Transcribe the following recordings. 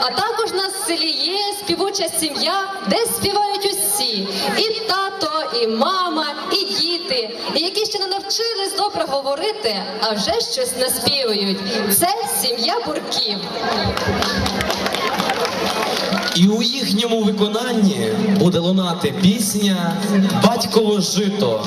А також на селі є співуча сім'я, де співають усі. І тато, і мама, і діти, і які ще не навчились добре говорити, а вже щось наспівують. Це сім'я бурків. І у їхньому виконанні буде лунати пісня Батьково жито.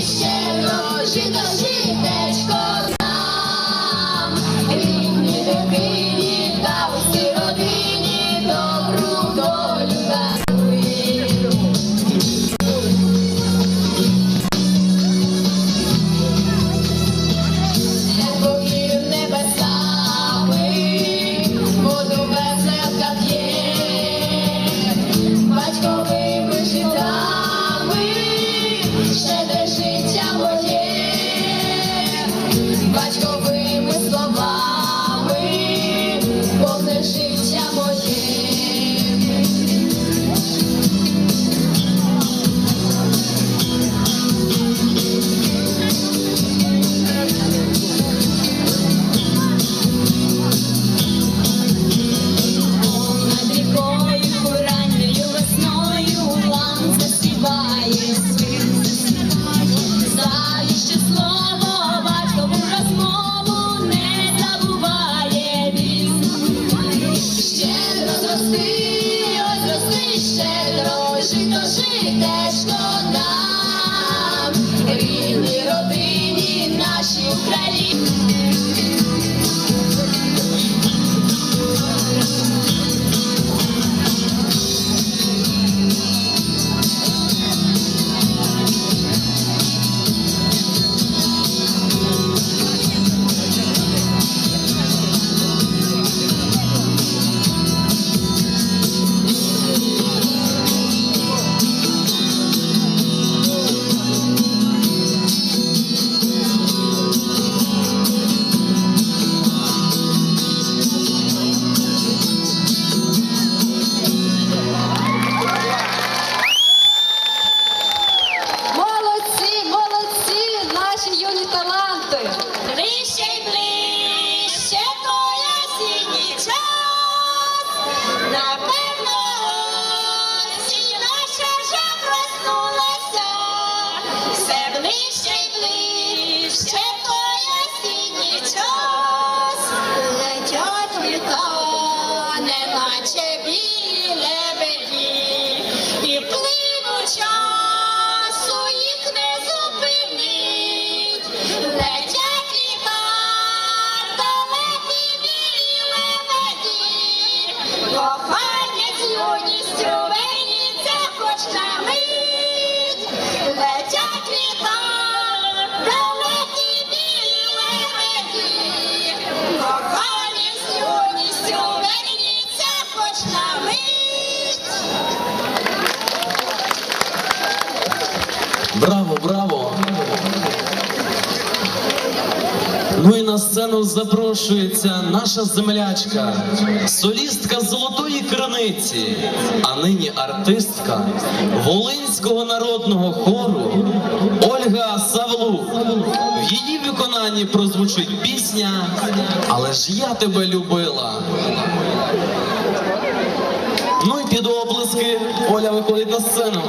Ой, зрости, щедро, жито, нам. Рідній дитині та сцену запрошується наша землячка, солістка золотої криниці, а нині артистка Волинського народного хору Ольга Савлук. В її виконанні прозвучить пісня Але ж я тебе любила. Ну і під оплески Оля виходить на сцену.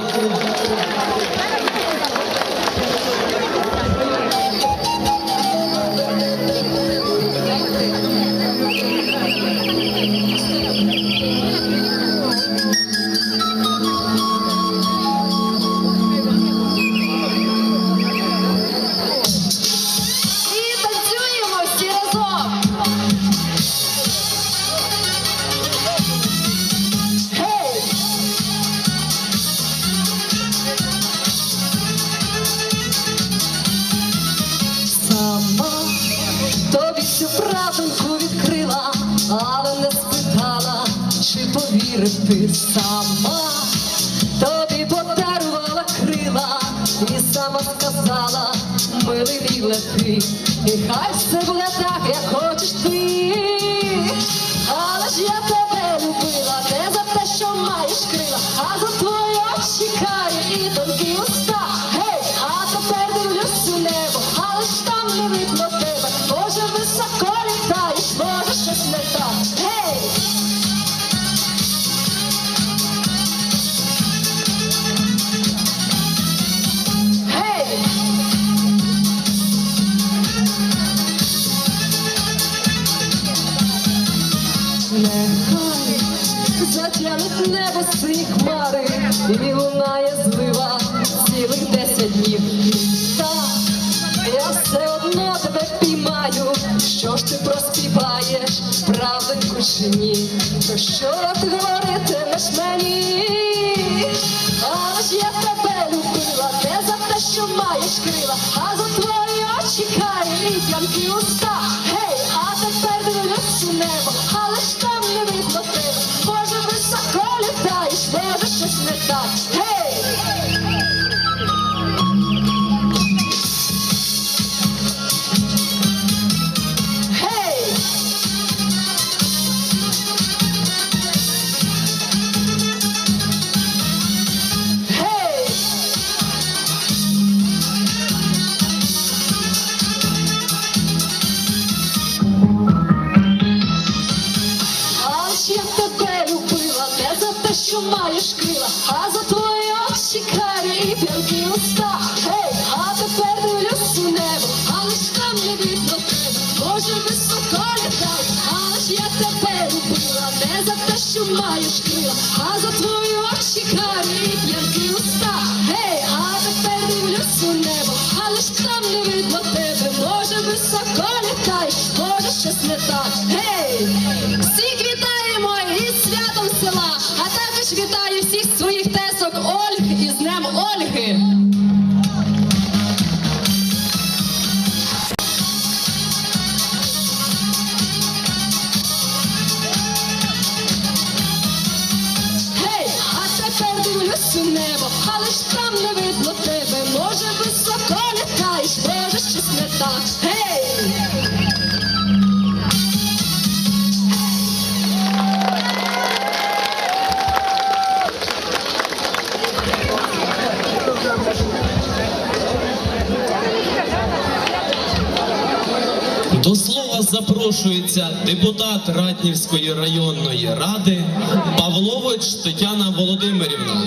Сама. Тобі подарувала крила і сама сказала, милий лети, і хай все буде так, як хочеш ти. Нехай затягнуть небо сині хмари, і лунає злива цілих десять днів. Так, я все одно тебе піймаю. Що ж ти проспіваєш, правденьку чи ні? То що ти говоритимеш мені? Але ж я тебе ж там не видно тебе. Може високо До слова запрошується депутат Ратнівської районної ради Павлович Тетяна Володимирівна.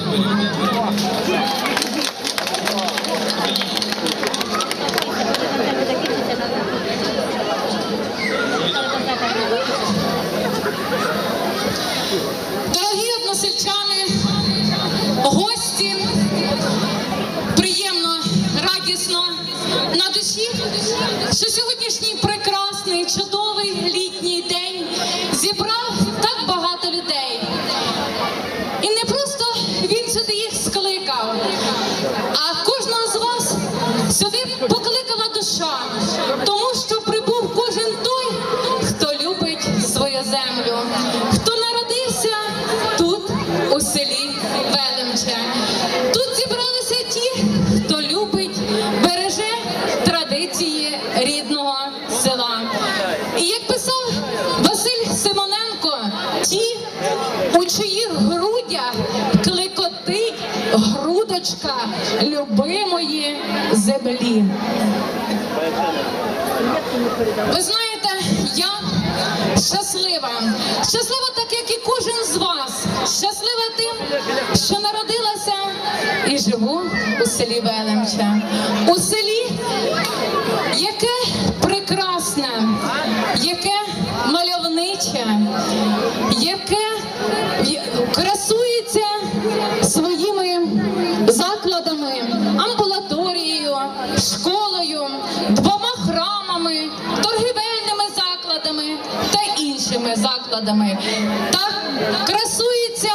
Землі. Ви знаєте, я щаслива. Щаслива, так як і кожен з вас. Щаслива тим, що народилася і живу у селі Велемче. У селі, яке прекрасне, яке мальовниче, яке красується закладами. Так красується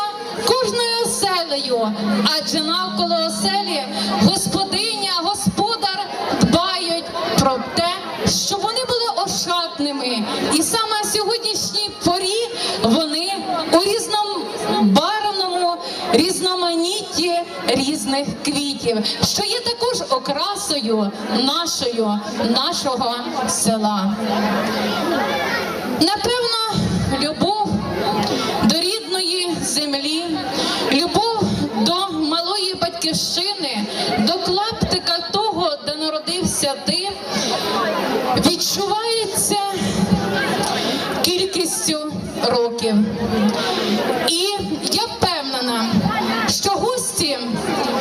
кожною оселею, адже навколо оселі господиня, господар дбають про те, що вони були ошатними. І саме в сьогоднішній порі вони у різнобарвному різноманітті різних квітів, що є також окрасою нашою, нашого села. Напевно, землі, любов до малої батьківщини, до клаптика того, де народився ти, відчувається кількістю років. І я впевнена, що гості,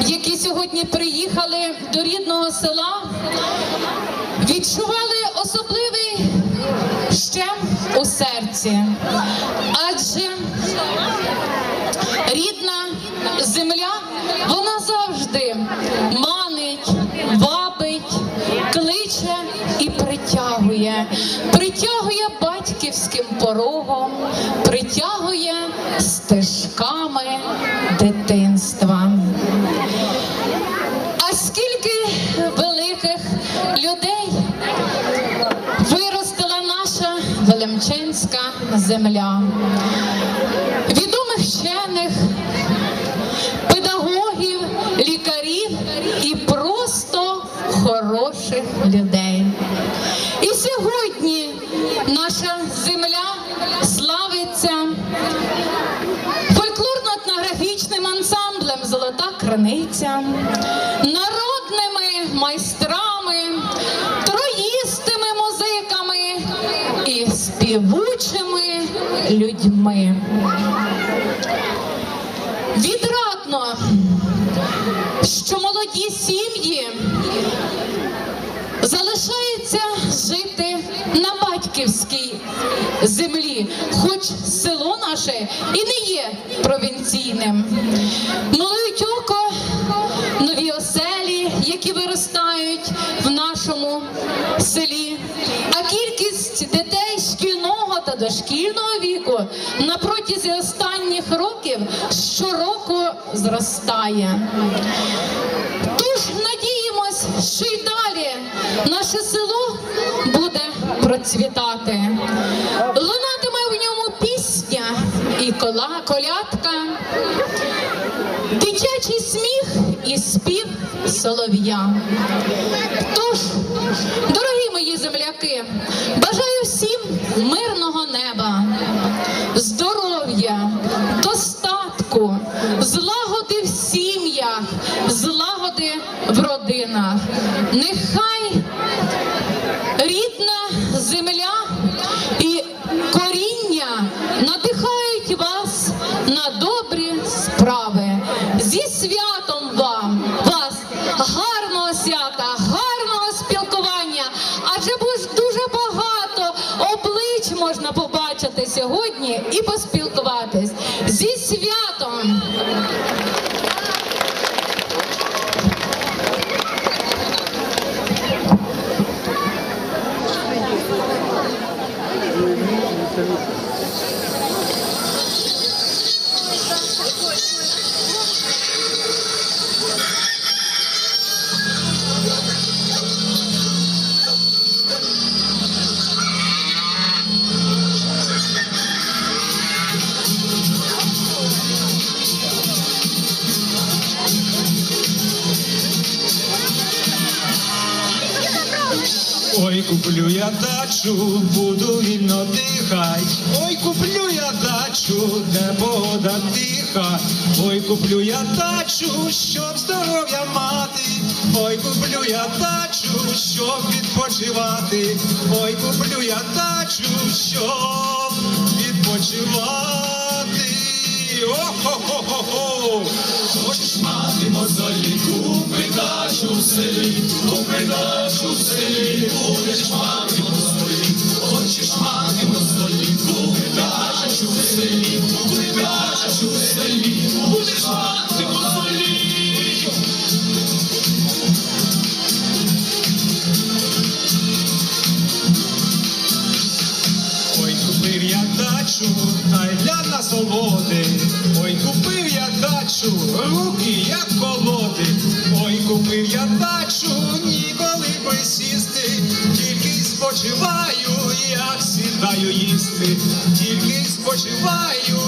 які сьогодні приїхали до рідного села, відчували особливий щем у серці. Адже рідна земля, вона завжди манить, вабить, кличе і притягує, притягує батьківським порогом, притягує стежками дитинства. А скільки великих людей наша Велемченська земля. Відомих вчених, педагогів, лікарів і просто хороших людей. І сьогодні наша земля славиться фольклорно-етнографічним ансамблем Золота криниця, людьми. Відрадно, що молоді сім'ї залишаються жити на батьківській землі, хоч село наше і не є провінційним. Молодь око дошкільного віку на протязі останніх років щороку зростає. Тож надіємось, що й далі наше село буде процвітати. Лунатиме в ньому пісня і колядка, дитячий сміх і спів солов'я. Тож, дорогі мої земляки, бажаю Ой, куплю я дачу, буду вільно дихать. Ой, куплю я дачу, де погода тиха. Ой, куплю я дачу, щоб здоров'я мати. Ой, куплю я дачу, щоб відпочивати. Ой, куплю я дачу, щоб відпочивати. О-хо-хо-хо-хо! Хочеш мати мозолі, купи дачу в селі, купи дачу в селі, будеш мати насолоди. Ой, купив я дачу, руки як колоди. Ой, купив я дачу, ніколи присісти, тільки спочиваю, як сідаю їсти, тільки спочиваю,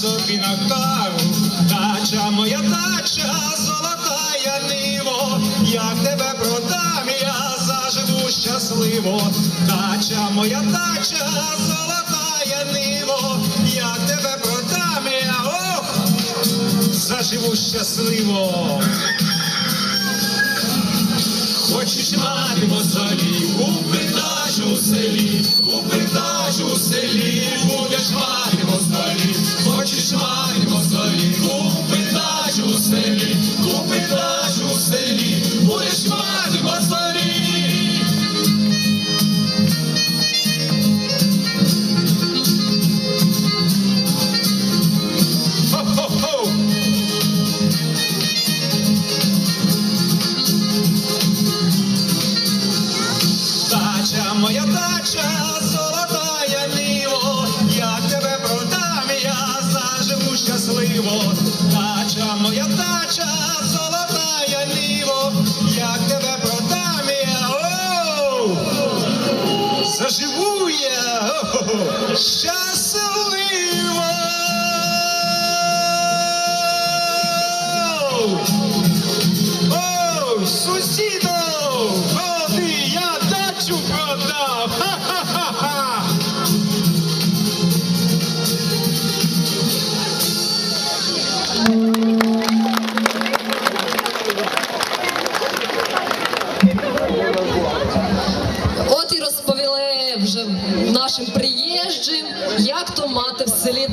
собі на кару, тача моя тача, золота я ниво, як тебе продам, я заживу щасливо, тача моя тача, золота я ниво, як тебе продам, я ох, заживу щасливо. Хочеш мати мозолі, купи тачу в селі, купи тачу в селі, будеш мати познаю, хочешь мать. divorce.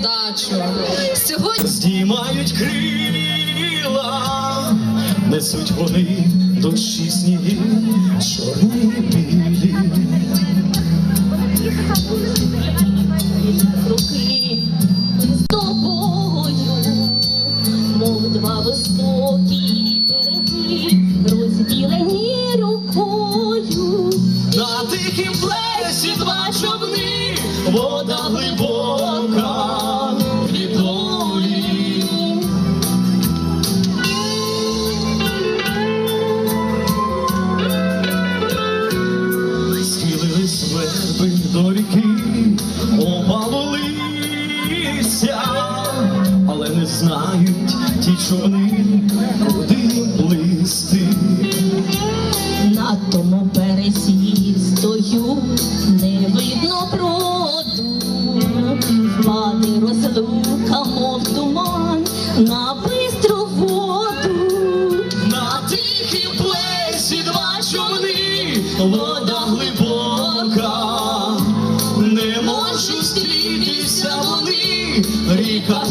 вдачу. Сьогодні Здіймають крила, несуть вони душі сніги, чорні білі. ріка.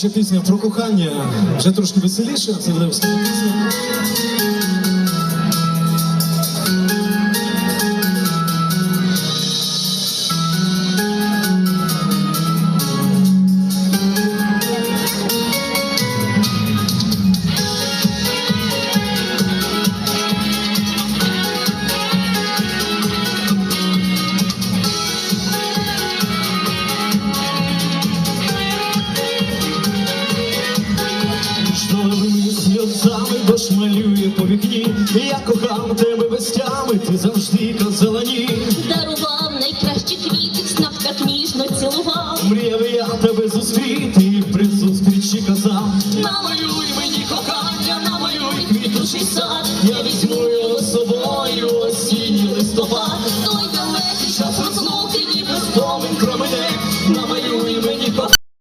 ще пісня про кохання, вже трошки веселіше, це буде пісня.